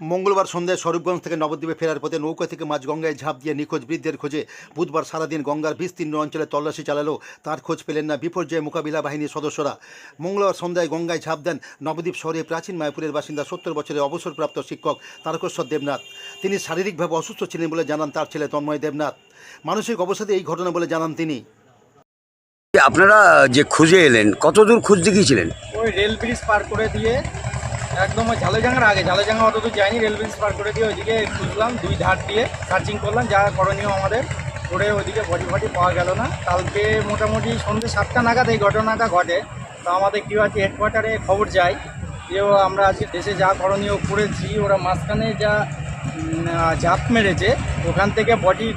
মঙ্গলবার সন্ধ্যায় স্বরূপগঞ্জ থেকে নবদ্বীপে ফেরার পথে নৌকা থেকে মাঝ গঙ্গায় ঝাঁপ দিয়ে নিখোঁজ বৃদ্ধের খোঁজে। বুধবার সারাদিন গঙ্গার বিস্তীর্ণ অঞ্চলে তল্লাশি চালালেও তার খোঁজ পেলেন না বিপর্যয় মোকাবিলা বাহিনীর সদস্যরা। মঙ্গলবার সন্ধ্যায় গঙ্গায় ঝাঁপ দেন নবদ্বীপ শহরে প্রাচীন মায়াপুরের বাসিন্দা সত্তর বছরের অবসরপ্রাপ্ত শিক্ষক তারকেশ্বর দেবনাথ। তিনি শারীরিকভাবে অসুস্থ ছিলেন বলে জানান তার ছেলে তন্ময় দেবনাথ। মানসিক অবসাদে এই ঘটনা বলে জানান তিনি। আপনারা যে খুঁজে এলেন কতদূর খুঁজতে গিয়েছিলেন? ওই রেল ব্রিজ পার করে দিয়ে একদম ওই ঝালেজাঙ্গার আগে। ঝালেজাঙ্গা অত যায়নি রেল ব্রিজ পার করে দিয়ে ওইদিকে খুঁজলাম, দুই ধার দিয়ে সার্চিং করলাম, যা করণীয় আমাদের। করে ওইদিকে বডি ফটি পাওয়া গেল না। কালকে মোটামুটি সন্ধ্যে সাতটা নাগাদ এই ঘটনাটা ঘটে। তো আমাদের কেউ আছে হেডকোয়ার্টারে খবর যায় যে আমরা আজকে দেশে যা করণীয় করেছি, ওরা মাঝখানে যা ঝাঁপ মেরেছে, ওখান থেকে বডি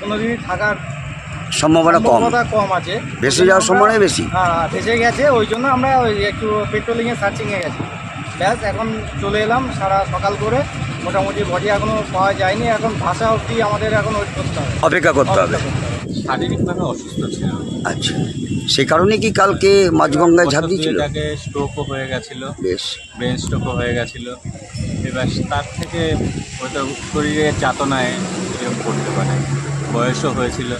কোনো দিনই থাকার সম্ভাবনা কম। সম্ভাবনা কম আছে। ভেসে যাওয়ার সম্ভাবনা বেশি। হ্যাঁ ভেসে গেছে ওই জন্য আমরা ওই একটু পেট্রোলিংয়ে সার্চিংয়ে গেছি। ব্যাস এখন চলে এলাম সারা সকাল করে। মোটামুটি বডি এখনও পাওয়া যায়নি এখন ভাষা অবধি আমাদের এখন ওয়েট করতে হবে। অপেক্ষা করতে হবে। শারীরিকভাবে অসুস্থ ছিল। আচ্ছা। সেই কারণে কি কালকে মাঝগঙ্গায় ঝাঁপ বছর দিয়েছিল? দুয়েক স্ট্রোকও হয়ে গেছিল। বেশ। ব্রেন স্ট্রোকও হয়ে গেছিল। এবার তার থেকে হয়তো শরীরের যাতনায় এরকম করতে পারে। বয়সও হয়েছিল।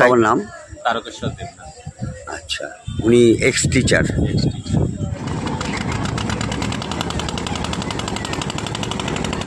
বাবার নাম? তারকেশ্বর দেবনাথ। আচ্ছা উনি এক্স টিচার ex-teacher।